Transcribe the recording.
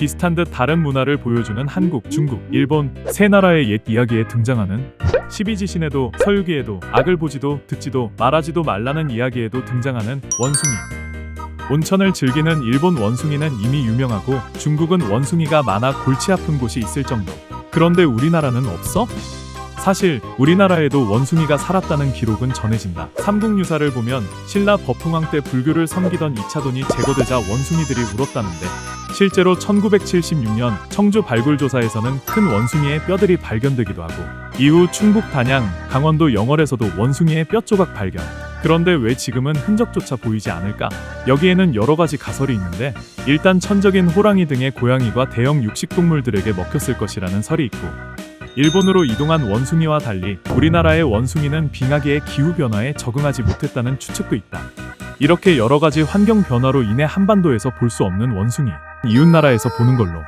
비슷한 듯 다른 문화를 보여주는 한국, 중국, 일본 세 나라의 옛 이야기에 등장하는 십이지신에도 서유기에도 악을 보지도 듣지도 말하지도 말라는 이야기에도 등장하는 원숭이. 온천을 즐기는 일본 원숭이는 이미 유명하고 중국은 원숭이가 많아 골치 아픈 곳이 있을 정도. 그런데 우리나라는 없어? 사실 우리나라에도 원숭이가 살았다는 기록은 전해진다. 삼국유사를 보면 신라 버풍왕 때 불교를 섬기던 이차돈이 제거되자 원숭이들이 울었다는데 실제로 1976년 청주 발굴조사에서는 큰 원숭이의 뼈들이 발견되기도 하고 이후 충북 단양, 강원도 영월에서도 원숭이의 뼈 조각 발견. 그런데 왜 지금은 흔적조차 보이지 않을까? 여기에는 여러 가지 가설이 있는데 일단 천적인 호랑이 등의 고양이가 대형 육식동물들에게 먹혔을 것이라는 설이 있고 일본으로 이동한 원숭이와 달리 우리나라의 원숭이는 빙하기의 기후 변화에 적응하지 못했다는 추측도 있다. 이렇게 여러 가지 환경 변화로 인해 한반도에서 볼 수 없는 원숭이, 이웃 나라에서 보는 걸로